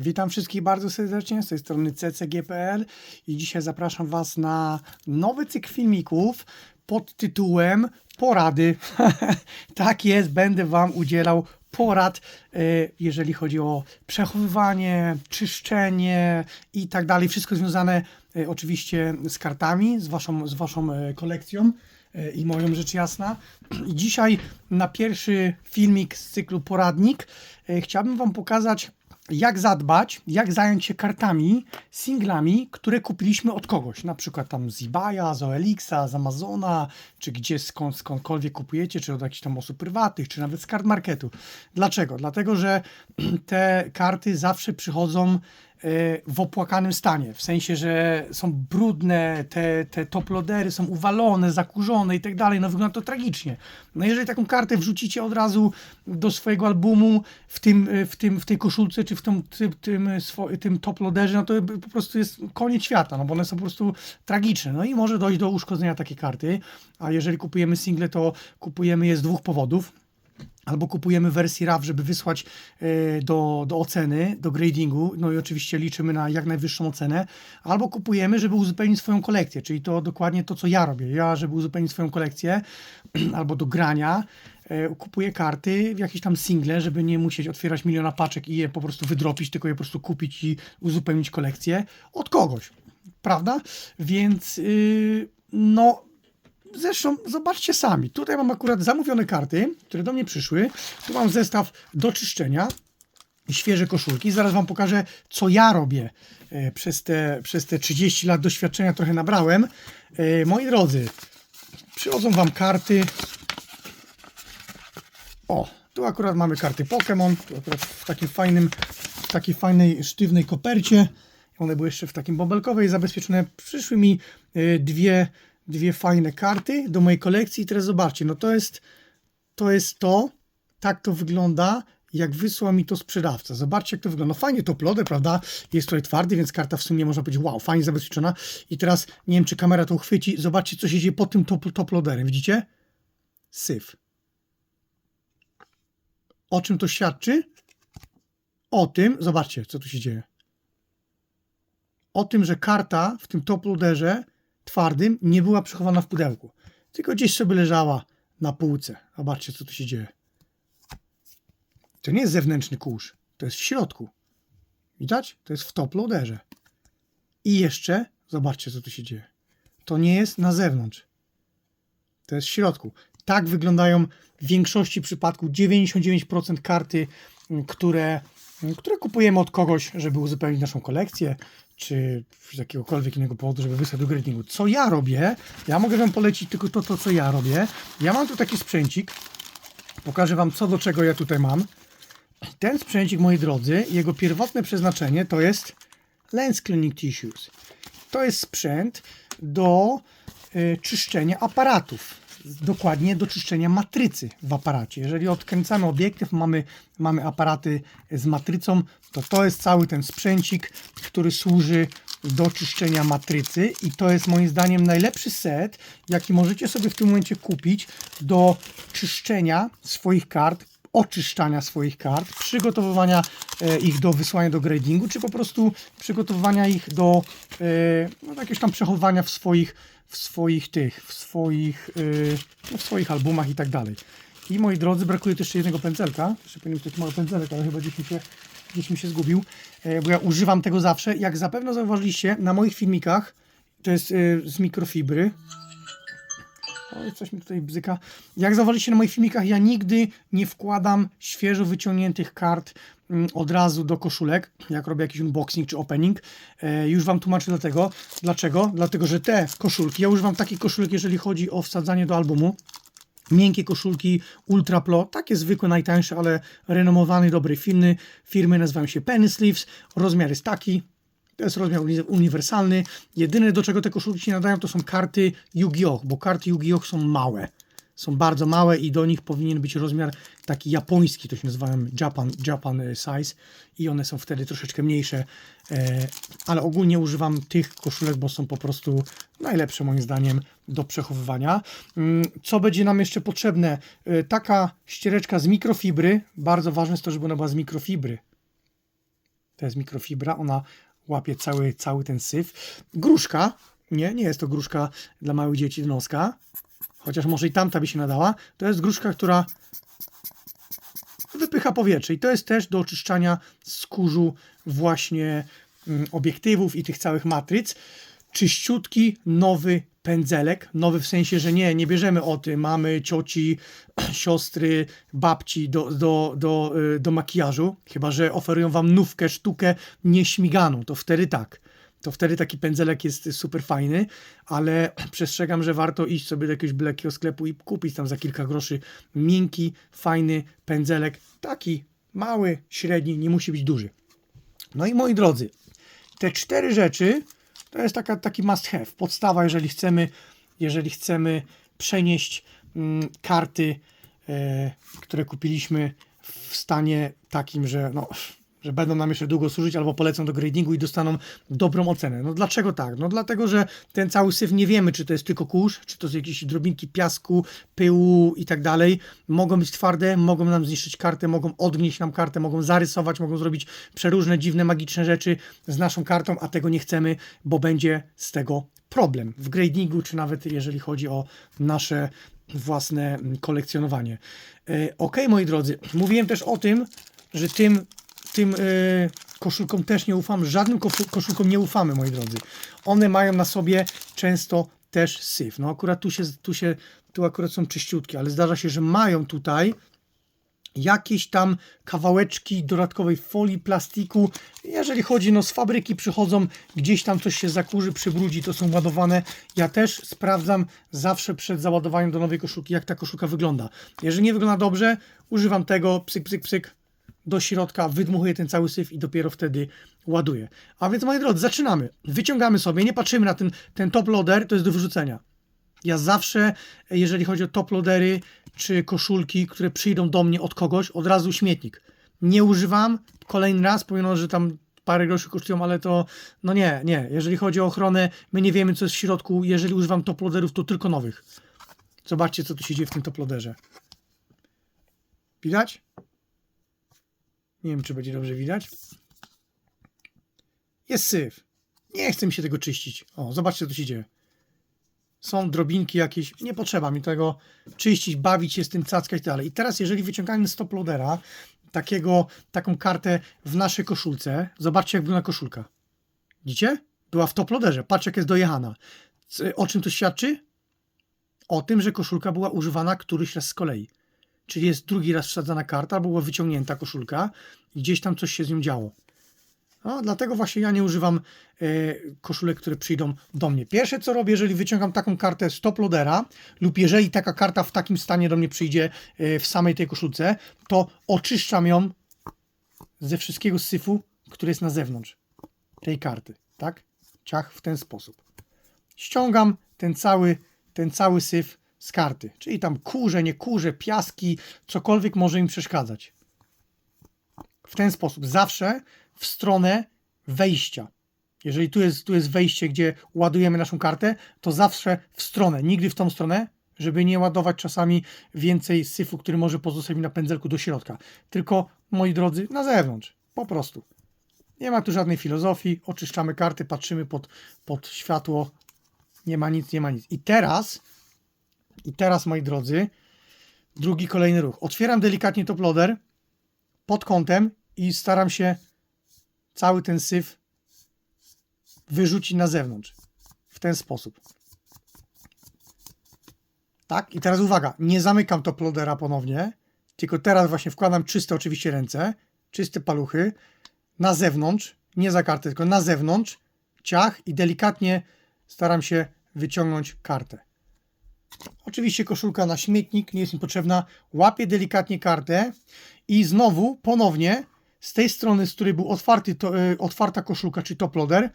Witam wszystkich bardzo serdecznie z tej strony ccg.pl i dzisiaj zapraszam Was na nowy cykl filmików pod tytułem Porady. tak jest, będę Wam udzielał porad, e, jeżeli chodzi o przechowywanie, czyszczenie i tak dalej. Wszystko związane e, oczywiście z kartami, z Waszą, z waszą e, kolekcją i moją rzecz jasna. I dzisiaj na pierwszy filmik z cyklu Poradnik chciałbym Wam pokazać, jak zadbać, jak zająć się kartami, singlami, które kupiliśmy od kogoś, na przykład tam z eBaya, z OLX-a, z Amazona, czy gdzie skąd, skądkolwiek kupujecie, czy od jakichś tam osób prywatnych, czy nawet z kart marketu. Dlaczego? Dlatego, że te karty zawsze przychodzą w opłakanym stanie, w sensie, że są brudne, te, te toplodery są uwalone, zakurzone i tak dalej, no wygląda to tragicznie. No jeżeli taką kartę wrzucicie od razu do swojego albumu w tym, w tym, w tej koszulce, czy w tym, tym, tym, tym toploderze, no to po prostu jest koniec świata, no bo one są po prostu tragiczne, no i może dojść do uszkodzenia takiej karty, a jeżeli kupujemy single, to kupujemy je z dwóch powodów albo kupujemy wersję RAW, żeby wysłać e, do, do oceny, do gradingu, no i oczywiście liczymy na jak najwyższą ocenę, albo kupujemy, żeby uzupełnić swoją kolekcję, czyli to dokładnie to, co ja robię. Ja, żeby uzupełnić swoją kolekcję, albo do grania, e, kupuję karty w jakieś tam single, żeby nie musieć otwierać miliona paczek i je po prostu wydropić, tylko je po prostu kupić i uzupełnić kolekcję od kogoś, prawda? Więc yy, no Zresztą zobaczcie sami. Tutaj mam akurat zamówione karty, które do mnie przyszły. Tu mam zestaw do czyszczenia świeże koszulki. Zaraz Wam pokażę, co ja robię e, przez te, przez te 30 lat doświadczenia. Trochę nabrałem. E, Moi drodzy, przychodzą Wam karty. O, tu akurat mamy karty Pokémon. Tu akurat w takim fajnym, w takiej fajnej, sztywnej kopercie. One były jeszcze w takim bąbelkowej zabezpieczone. Przyszły mi e, dwie dwie fajne karty do mojej kolekcji i teraz zobaczcie, no to jest to, jest to tak to wygląda, jak wysłał mi to sprzedawca. Zobaczcie, jak to wygląda. No fajnie to plodę, prawda? Jest tutaj twardy, więc karta w sumie można powiedzieć, wow, fajnie zabezpieczona. I teraz, nie wiem, czy kamera to uchwyci, zobaczcie, co się dzieje pod tym top, toploderem. Widzicie? Syf. O czym to świadczy? O tym, zobaczcie, co tu się dzieje. O tym, że karta w tym toploderze twardym nie była przechowana w pudełku, tylko gdzieś sobie leżała na półce. Zobaczcie, co tu się dzieje. To nie jest zewnętrzny kurz, to jest w środku. Widać? To jest w top loaderze. I jeszcze, zobaczcie, co tu się dzieje. To nie jest na zewnątrz. To jest w środku. Tak wyglądają w większości przypadków 99% karty, które, które kupujemy od kogoś, żeby uzupełnić naszą kolekcję, czy z jakiegokolwiek innego powodu, żeby wysłać do gradingu. Co ja robię? Ja mogę Wam polecić tylko to, to, co ja robię. Ja mam tu taki sprzęcik. Pokażę Wam, co do czego ja tutaj mam. Ten sprzęcik, moi drodzy, jego pierwotne przeznaczenie to jest Lens Cleaning Tissues. To jest sprzęt do y, czyszczenia aparatów dokładnie do czyszczenia matrycy w aparacie. Jeżeli odkręcamy obiektyw, mamy, mamy aparaty z matrycą, to to jest cały ten sprzęcik, który służy do czyszczenia matrycy i to jest moim zdaniem najlepszy set, jaki możecie sobie w tym momencie kupić do czyszczenia swoich kart, oczyszczania swoich kart, przygotowywania e, ich do wysłania do gradingu, czy po prostu przygotowywania ich do e, no, jakiegoś tam przechowywania w swoich w swoich tych, w swoich, yy, w swoich albumach i tak dalej. I moi drodzy, brakuje też jeszcze jednego pędzelka. Jeszcze powinien być taki mały pędzelek, ale chyba gdzieś mi się, gdzieś mi się zgubił, yy, bo ja używam tego zawsze. Jak zapewne zauważyliście, na moich filmikach, to jest yy, z mikrofibry, Oj, coś mi tutaj bzyka. Jak zauważyliście na moich filmikach, ja nigdy nie wkładam świeżo wyciągniętych kart od razu do koszulek, jak robię jakiś unboxing czy opening. E, już Wam tłumaczę dlatego. Dlaczego? Dlatego, że te koszulki, ja używam takich koszulek, jeżeli chodzi o wsadzanie do albumu. Miękkie koszulki Ultra Pro, takie zwykłe, najtańsze, ale renomowane, dobre firmy. Firmy nazywają się Penny Sleeves. Rozmiar jest taki, to jest rozmiar uniwersalny. Jedyne do czego te koszulki się nadają to są karty Yu-Gi-Oh, bo karty Yu-Gi-Oh są małe. Są bardzo małe i do nich powinien być rozmiar taki japoński, to się nazywa Japan, Japan size i one są wtedy troszeczkę mniejsze, e, ale ogólnie używam tych koszulek, bo są po prostu najlepsze moim zdaniem do przechowywania. Mm, co będzie nam jeszcze potrzebne? E, taka ściereczka z mikrofibry, bardzo ważne jest to, żeby ona była z mikrofibry To jest mikrofibra, ona łapie cały, cały ten syf. Gruszka, nie, nie jest to gruszka dla małych dzieci noska, chociaż może i tamta by się nadała. To jest gruszka, która wypycha powietrze i to jest też do oczyszczania skórzu właśnie mm, obiektywów i tych całych matryc. Czyściutki, nowy pędzelek, nowy w sensie, że nie, nie bierzemy od mamy, cioci, siostry, babci do, do, do, y, do makijażu, chyba że oferują wam nówkę, sztukę nieśmiganą, to wtedy tak. To wtedy taki pędzelek jest super fajny, ale przestrzegam, że warto iść sobie do jakiegoś byle jakiego sklepu i kupić tam za kilka groszy miękki, fajny pędzelek, taki mały, średni, nie musi być duży. No i moi drodzy, te cztery rzeczy to jest taka, taki must have, podstawa, jeżeli chcemy, jeżeli chcemy przenieść mm, karty, e, które kupiliśmy w stanie takim, że no, że będą nam jeszcze długo służyć, albo polecą do gradingu i dostaną dobrą ocenę. No dlaczego tak? No dlatego, że ten cały syf nie wiemy, czy to jest tylko kurz, czy to są jakieś drobinki piasku, pyłu i tak dalej. Mogą być twarde, mogą nam zniszczyć kartę, mogą odgnieść nam kartę, mogą zarysować, mogą zrobić przeróżne, dziwne, magiczne rzeczy z naszą kartą, a tego nie chcemy, bo będzie z tego problem w gradingu, czy nawet jeżeli chodzi o nasze własne kolekcjonowanie. E, Ok, moi drodzy, mówiłem też o tym, że tym tym y, koszulkom też nie ufam, żadnym koszu- koszulkom nie ufamy, moi drodzy. One mają na sobie często też syf. No akurat tu się, tu się, tu akurat są czyściutkie, ale zdarza się, że mają tutaj jakieś tam kawałeczki dodatkowej folii, plastiku. Jeżeli chodzi, no z fabryki przychodzą, gdzieś tam coś się zakurzy, przybrudzi, to są ładowane. Ja też sprawdzam zawsze przed załadowaniem do nowej koszulki, jak ta koszulka wygląda. Jeżeli nie wygląda dobrze, używam tego, psyk, psyk, psyk, do środka, wydmuchuję ten cały syf i dopiero wtedy ładuję. A więc moi drodzy, zaczynamy. Wyciągamy sobie, nie patrzymy na ten, ten top loader, to jest do wyrzucenia. Ja zawsze, jeżeli chodzi o top loadery czy koszulki, które przyjdą do mnie od kogoś, od razu śmietnik. Nie używam kolejny raz, pomimo, że tam parę groszy kosztują, ale to no nie, nie. Jeżeli chodzi o ochronę, my nie wiemy co jest w środku. Jeżeli używam top loaderów, to tylko nowych. Zobaczcie co tu się dzieje w tym top loaderze. Widać? Nie wiem, czy będzie dobrze widać. Jest syf. Nie chce mi się tego czyścić. O, zobaczcie, co tu się dzieje. Są drobinki jakieś. Nie potrzeba mi tego czyścić, bawić się z tym, cackać dalej. I teraz, jeżeli wyciągamy z top loadera takiego, taką kartę w naszej koszulce, zobaczcie, jak wygląda koszulka. Widzicie? Była w top loaderze. Patrz, jak jest dojechana. O czym to świadczy? O tym, że koszulka była używana któryś raz z kolei czyli jest drugi raz wsadzana karta, była wyciągnięta koszulka i gdzieś tam coś się z nią działo. No, dlatego właśnie ja nie używam e, koszulek, które przyjdą do mnie. Pierwsze co robię, jeżeli wyciągam taką kartę z top loadera lub jeżeli taka karta w takim stanie do mnie przyjdzie e, w samej tej koszulce, to oczyszczam ją ze wszystkiego syfu, który jest na zewnątrz tej karty, tak? Ciach w ten sposób. Ściągam ten cały, ten cały syf z karty, czyli tam kurze, nie kurze, piaski, cokolwiek może im przeszkadzać. W ten sposób, zawsze w stronę wejścia. Jeżeli tu jest, tu jest wejście, gdzie ładujemy naszą kartę, to zawsze w stronę, nigdy w tą stronę, żeby nie ładować czasami więcej syfu, który może pozostać mi na pędzelku do środka. Tylko, moi drodzy, na zewnątrz. Po prostu. Nie ma tu żadnej filozofii. Oczyszczamy karty, patrzymy pod, pod światło. Nie ma nic, nie ma nic. I teraz, i teraz, moi drodzy, drugi kolejny ruch. Otwieram delikatnie top loader pod kątem i staram się cały ten syf wyrzucić na zewnątrz. W ten sposób. Tak, i teraz uwaga, nie zamykam top loadera ponownie, tylko teraz właśnie wkładam czyste oczywiście ręce, czyste paluchy na zewnątrz, nie za kartę, tylko na zewnątrz, ciach i delikatnie staram się wyciągnąć kartę. Oczywiście koszulka na śmietnik, nie jest mi potrzebna. Łapię delikatnie kartę i znowu, ponownie, z tej strony, z której był otwarty, to, y, otwarta koszulka, czy top loader,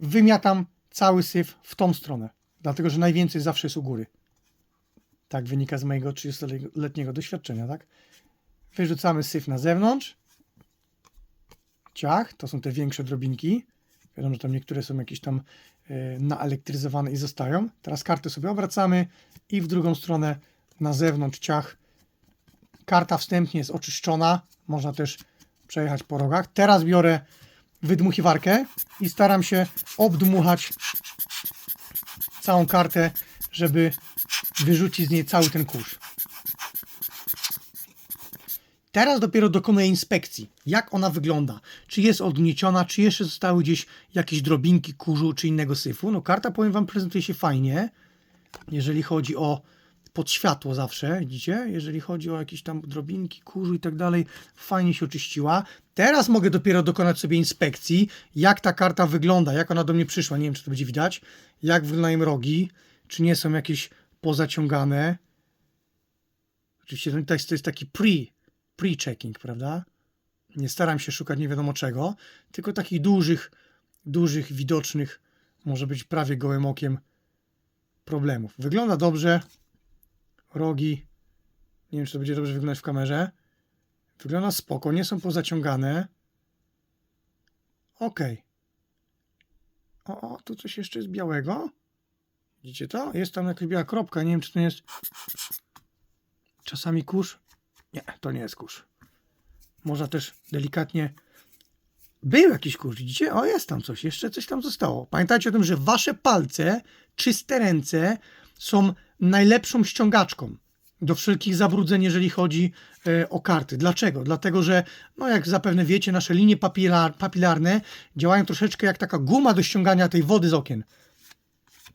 wymiatam cały syf w tą stronę. Dlatego, że najwięcej zawsze jest u góry. Tak wynika z mojego 30-letniego doświadczenia, tak? Wyrzucamy syf na zewnątrz. Ciach, to są te większe drobinki. Wiadomo, że tam niektóre są jakieś tam e, naelektryzowane i zostają. Teraz kartę sobie obracamy i w drugą stronę na zewnątrz ciach. Karta wstępnie jest oczyszczona. Można też przejechać po rogach. Teraz biorę wydmuchiwarkę i staram się obdmuchać całą kartę, żeby wyrzucić z niej cały ten kurz. Teraz dopiero dokonuję inspekcji, jak ona wygląda. Czy jest odgnieciona, czy jeszcze zostały gdzieś jakieś drobinki kurzu czy innego syfu. No karta, powiem Wam, prezentuje się fajnie, jeżeli chodzi o pod światło zawsze, widzicie? Jeżeli chodzi o jakieś tam drobinki, kurzu i tak dalej, fajnie się oczyściła. Teraz mogę dopiero dokonać sobie inspekcji, jak ta karta wygląda, jak ona do mnie przyszła. Nie wiem, czy to będzie widać. Jak wyglądają rogi, czy nie są jakieś pozaciągane. Oczywiście to jest taki pre, pre-checking, prawda? Nie staram się szukać nie wiadomo czego, tylko takich dużych, dużych, widocznych, może być prawie gołym okiem problemów. Wygląda dobrze. Rogi. Nie wiem, czy to będzie dobrze wyglądać w kamerze. Wygląda spoko, nie są pozaciągane. Ok. O, o, tu coś jeszcze jest białego. Widzicie to? Jest tam jakaś biała kropka. Nie wiem, czy to jest czasami kurz. Nie, to nie jest kurz. Można też delikatnie. Był jakiś kurz, widzicie? O, jest tam coś, jeszcze coś tam zostało. Pamiętajcie o tym, że wasze palce, czyste ręce są najlepszą ściągaczką do wszelkich zabrudzeń, jeżeli chodzi e, o karty. Dlaczego? Dlatego, że, no jak zapewne wiecie, nasze linie papilar, papilarne działają troszeczkę jak taka guma do ściągania tej wody z okien.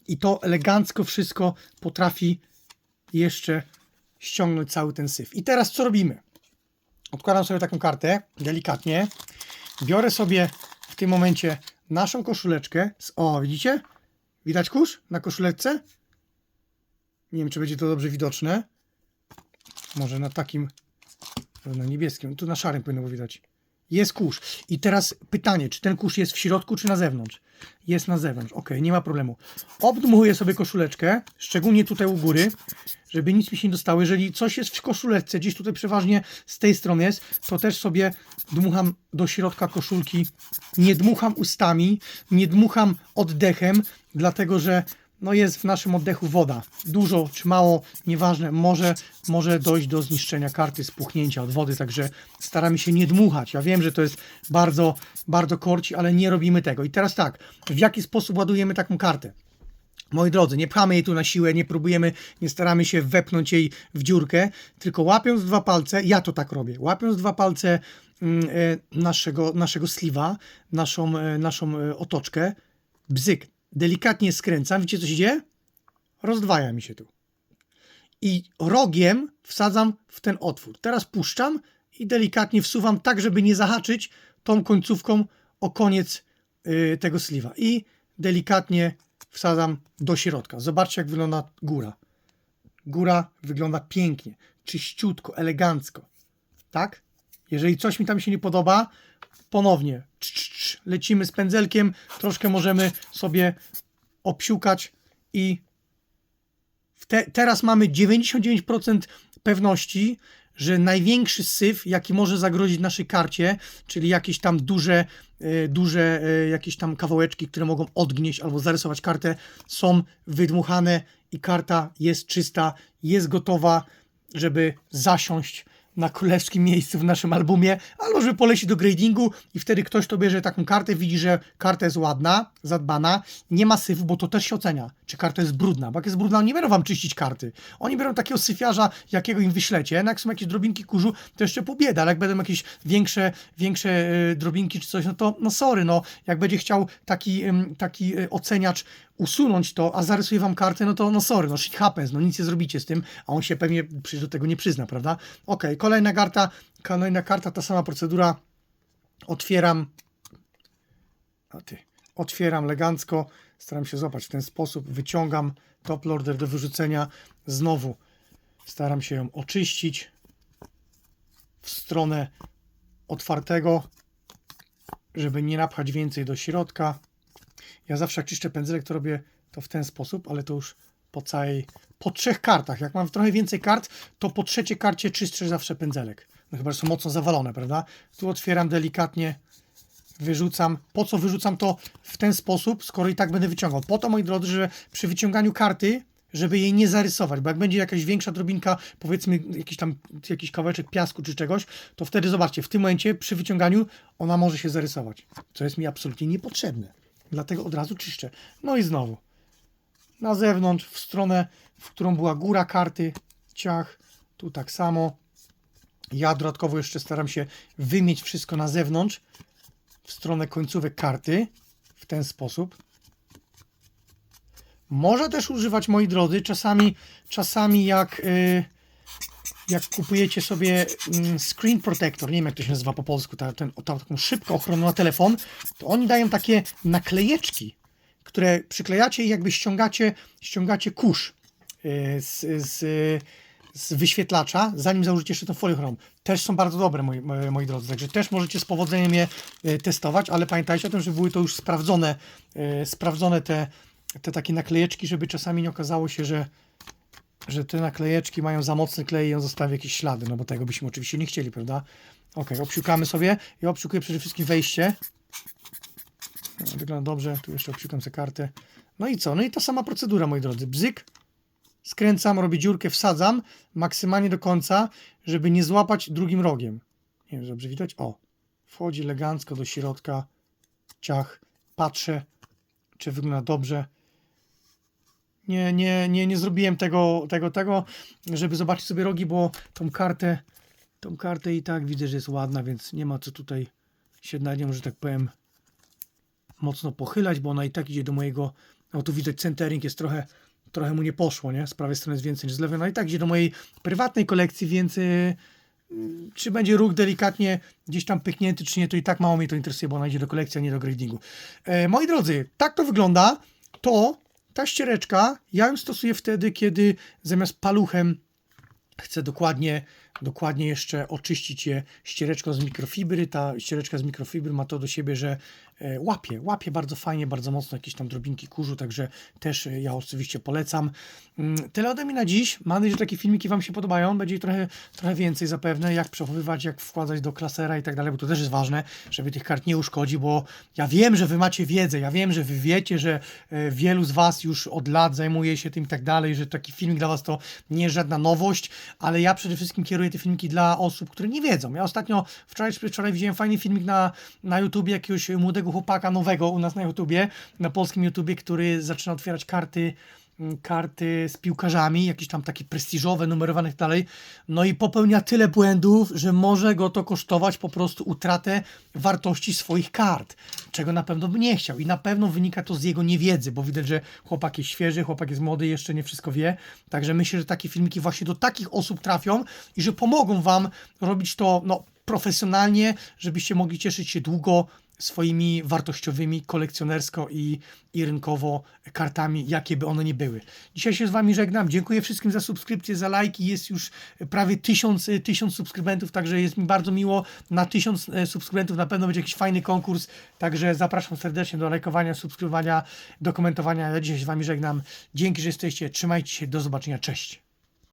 I to elegancko wszystko potrafi jeszcze ściągnąć cały ten syf. I teraz co robimy? Odkładam sobie taką kartę, delikatnie. Biorę sobie w tym momencie naszą koszuleczkę. z- O, widzicie? Widać kurz na koszuleczce? Nie wiem, czy będzie to dobrze widoczne. Może na takim, na niebieskim. Tu na szarym powinno widać. Jest kurz. I teraz pytanie, czy ten kurz jest w środku, czy na zewnątrz? Jest na zewnątrz. Ok, nie ma problemu. Obdmuchuję sobie koszuleczkę, szczególnie tutaj u góry, żeby nic mi się nie dostało. Jeżeli coś jest w koszuleczce, gdzieś tutaj przeważnie z tej strony jest, to też sobie dmucham do środka koszulki. Nie dmucham ustami, nie dmucham oddechem, dlatego że no jest w naszym oddechu woda. Dużo czy mało, nieważne, może, może dojść do zniszczenia karty, spuchnięcia od wody, także staramy się nie dmuchać. Ja wiem, że to jest bardzo, bardzo korci, ale nie robimy tego. I teraz tak, w jaki sposób ładujemy taką kartę? Moi drodzy, nie pchamy jej tu na siłę, nie próbujemy, nie staramy się wepchnąć jej w dziurkę, tylko łapiąc dwa palce, ja to tak robię, łapiąc dwa palce mm, e, naszego, naszego sliwa, naszą, e, naszą e, otoczkę, bzyk, delikatnie skręcam, widzicie co się dzieje? Rozdwaja mi się tu. I rogiem wsadzam w ten otwór. Teraz puszczam i delikatnie wsuwam tak, żeby nie zahaczyć tą końcówką o koniec y, tego sliwa. I delikatnie wsadzam do środka. Zobaczcie, jak wygląda góra. Góra wygląda pięknie, czyściutko, elegancko. Tak? Jeżeli coś mi tam się nie podoba, ponownie lecimy z pędzelkiem, troszkę możemy sobie obsiukać i te, teraz mamy 99% pewności, że największy syf, jaki może zagrozić naszej karcie, czyli jakieś tam duże, e, duże e, jakieś tam kawałeczki, które mogą odgnieść albo zarysować kartę, są wydmuchane i karta jest czysta, jest gotowa, żeby zasiąść na królewskim miejscu w naszym albumie, albo żeby polecić do gradingu i wtedy ktoś to bierze taką kartę, widzi, że karta jest ładna, zadbana, nie ma syfu, bo to też się ocenia, czy karta jest brudna, bo jak jest brudna, oni nie będą wam czyścić karty. Oni biorą takiego syfiarza, jakiego im wyślecie, no jak są jakieś drobinki kurzu, to jeszcze pół bieda, ale jak będą jakieś większe, większe e, drobinki czy coś, no to no sorry, no jak będzie chciał taki, taki e, oceniacz usunąć to, a zarysuje wam kartę, no to no sorry, no shit happens, no nic nie zrobicie z tym, a on się pewnie przecież do tego nie przyzna, prawda? Okej, kolejna karta, kolejna karta, ta sama procedura, otwieram, a ty, otwieram elegancko, staram się złapać w ten sposób, wyciągam top loader do wyrzucenia, znowu staram się ją oczyścić w stronę otwartego, żeby nie napchać więcej do środka. Ja zawsze jak czyszczę pędzelek, to robię to w ten sposób, ale to już po całej, po trzech kartach. Jak mam trochę więcej kart, to po trzeciej karcie czyszczę zawsze pędzelek. No chyba, że są mocno zawalone, prawda? Tu otwieram delikatnie, wyrzucam. Po co wyrzucam to w ten sposób, skoro i tak będę wyciągał? Po to, moi drodzy, że przy wyciąganiu karty, żeby jej nie zarysować, bo jak będzie jakaś większa drobinka, powiedzmy jakiś tam jakiś kawałeczek piasku czy czegoś, to wtedy zobaczcie, w tym momencie przy wyciąganiu ona może się zarysować, co jest mi absolutnie niepotrzebne. Dlatego od razu czyszczę. No i znowu na zewnątrz, w stronę, w którą była góra karty, ciach, tu tak samo. Ja dodatkowo jeszcze staram się wymieć wszystko na zewnątrz, w stronę końcówek karty, w ten sposób. Można też używać, moi drodzy, czasami, czasami jak, y, jak kupujecie sobie mm, screen protector, nie wiem jak to się nazywa po polsku, ta, ten, ta, taką szybką ochronę na telefon, to oni dają takie naklejeczki, które przyklejacie i jakby ściągacie, ściągacie kurz y, z, z, z wyświetlacza, zanim założycie jeszcze tą folię chrom. Też są bardzo dobre, moi, moi moi drodzy, także też możecie z powodzeniem je y, testować, ale pamiętajcie o tym, że były to już sprawdzone, y, sprawdzone te, te takie naklejeczki, żeby czasami nie okazało się, że, że te naklejeczki mają za mocny klej i on zostawi jakieś ślady, no bo tego byśmy oczywiście nie chcieli, prawda? Ok, obsiukamy sobie. Ja obsiukuję przede wszystkim wejście. Wygląda dobrze, tu jeszcze obsiukam sobie kartę. No i co? No i ta sama procedura, moi drodzy. Bzyk, skręcam, robię dziurkę, wsadzam maksymalnie do końca, żeby nie złapać drugim rogiem. Nie wiem, dobrze widać? O, wchodzi elegancko do środka, ciach, patrzę, czy wygląda dobrze. Nie, nie, nie, nie zrobiłem tego, tego, tego, żeby zobaczyć sobie rogi, bo tą kartę, tą kartę i tak widzę, że jest ładna, więc nie ma co tutaj się na nią, że tak powiem, mocno pochylać, bo ona i tak idzie do mojego, no tu widać centering jest trochę, trochę mu nie poszło, nie? Z prawej strony jest więcej niż z lewej, no i tak idzie do mojej prywatnej kolekcji, więc yy, czy będzie róg delikatnie gdzieś tam pyknięty, czy nie, to i tak mało mnie to interesuje, bo ona idzie do kolekcji, a nie do gradingu. E, moi drodzy, tak to wygląda. To, ta ściereczka, ja ją stosuję wtedy, kiedy zamiast paluchem chcę dokładnie, dokładnie jeszcze oczyścić je ściereczką z mikrofibry. Ta ściereczka z mikrofibry ma to do siebie, że łapie, łapie bardzo fajnie, bardzo mocno jakieś tam drobinki kurzu, także też e, ja oczywiście polecam. Mm, Tyle ode mnie na dziś. Mam nadzieję, że takie filmiki Wam się podobają. Będzie ich trochę, trochę więcej zapewne, jak przechowywać, jak wkładać do klasera i tak dalej, bo to też jest ważne, żeby tych kart nie uszkodzi, bo ja wiem, że Wy macie wiedzę, ja wiem, że Wy wiecie, że e, wielu z Was już od lat zajmuje się tym i tak dalej, że taki filmik dla Was to nie jest żadna nowość, ale ja przede wszystkim kieruję te filmiki dla osób, które nie wiedzą. Ja ostatnio, wczoraj czy wczoraj widziałem fajny filmik na, na YouTubie jakiegoś młodego chłopaka nowego u nas na YouTubie, na polskim YouTubie, który zaczyna otwierać karty mm, karty z piłkarzami, jakieś tam takie prestiżowe, numerowane tak dalej, no i popełnia tyle błędów, że może go to kosztować po prostu utratę wartości swoich kart, czego na pewno by nie chciał. I na pewno wynika to z jego niewiedzy, bo widać, że chłopak jest świeży, chłopak jest młody, jeszcze nie wszystko wie, także myślę, że takie filmiki właśnie do takich osób trafią i że pomogą Wam robić to, no, profesjonalnie, żebyście mogli cieszyć się długo swoimi wartościowymi, kolekcjonersko i, i rynkowo kartami, jakie by one nie były. Dzisiaj się z Wami żegnam. Dziękuję wszystkim za subskrypcję, za lajki. Jest już prawie tysiąc, tysiąc subskrybentów, także jest mi bardzo miło. Na tysiąc e, subskrybentów na pewno będzie jakiś fajny konkurs, także zapraszam serdecznie do lajkowania, subskrybowania, do komentowania. Ja dzisiaj się z Wami żegnam. Dzięki, że jesteście. Trzymajcie się. Do zobaczenia. Cześć.